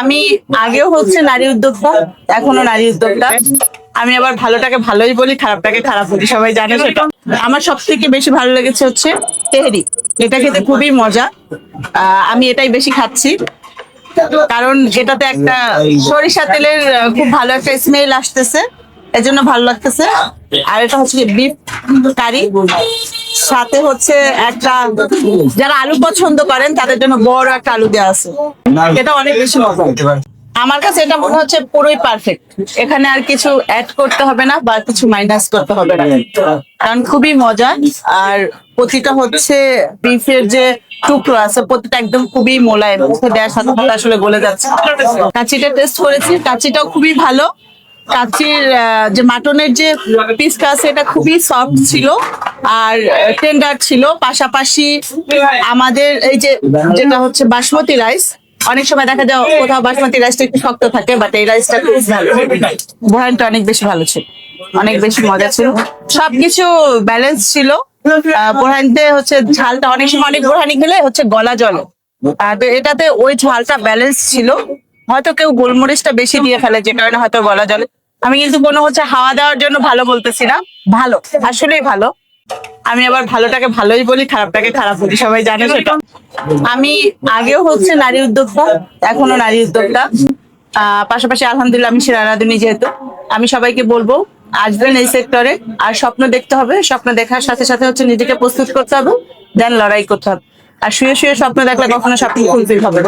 আমি আগেও হচ্ছে নারী উদ্যোক্তা, এখনও নারী উদ্যোক্তা। আমি আবার ভালোটাকে ভালোই বলি, খারাপটাকে খারাপ বলি, সবাই জানে সেটা। আমার সব থেকে বেশি ভালো লেগেছে হচ্ছে তেহরি। এটা খেতে খুবই মজা। আমি এটাই বেশি খাচ্ছি। কারণ এটাতে একটা সরিষা তেলের খুব ভালো একটা স্মেল আসতেছে। এজন্য ভালো লাগতেছে। আর এটা হচ্ছে বিফ কারি সাথে হচ্ছে একটা যারা আলু পছন্দ করেন, তাদের জন্য বড় একটা আলু দেওয়া আছে। এটা অনেক বেশি মজা। আমার কাছে এটা মনে হচ্ছে পুরোই পারফেক্ট এখানে আর কিছু অ্যাড করতে হবে না বা কিছু মাইনাস করতে হবে না। কারণ খুবই মজা। আর প্রতিটা হচ্ছে বিফের যে টুকরো আছে, প্রতিটা একদম খুবই মোলায়েম। মুখে দেওয়ার সাথে আসলে গলে যাচ্ছে। কাচিটা টেস্ট করেছি। কাচিটাও খুবই ভালো। কাচির যে মাটনের যে পিসটা আছে, এটা খুবই সফট ছিল আর টেন্ডার ছিল। পাশাপাশি আমাদের এই যে যেটা হচ্ছে বাসমতি রাইস অনেক সময় দেখা যায় কোথাও বাসমতি রাইসটা একটু শক্ত থাকে বাট এই রাইসটা খুব ভালো। বয়ানটা অনেক বেশি ভালো ছিল, অনেক বেশি মজা ছিল। সবকিছু ব্যালেন্স ছিল। বোরহানিতে হচ্ছে ঝালটা অনেক সময় অনেক বোরহানি খেলে হচ্ছে গলা জলে আর এটাতে ওই ঝালটা ব্যালেন্স ছিল। হয়তো কেউ গোলমরিচটা বেশি দিয়ে ফেলে, যে কারণে হয়তো গলা জলে আমি কিন্তু কোনো হচ্ছে হাওয়া দেওয়ার জন্য ভালো বলতেছি না। ভালো, আসলেই ভালো। আমি আবার ভালোটাকে ভালোই বলি, খারাপটাকে খারাপ বলি, সবাই জানে সেটা। আমি আগেও হচ্ছে নারী উদ্যোক্তা, এখনও নারী উদ্যোক্তা। পাশাপাশি আলহামদুলিল্লাহ আমি সেরা সেরানাদিনী যেহেতু। আমি সবাইকে বলব, আসবেন এই সেক্টরে আর স্বপ্ন দেখতে হবে। স্বপ্ন দেখার সাথে সাথে হচ্ছে নিজেকে প্রস্তুত করতে হবে দেন লড়াই করতে হবে। আর শুয়ে শুয়ে স্বপ্ন দেখলে কখনো স্বপ্ন ফুলফিল হবে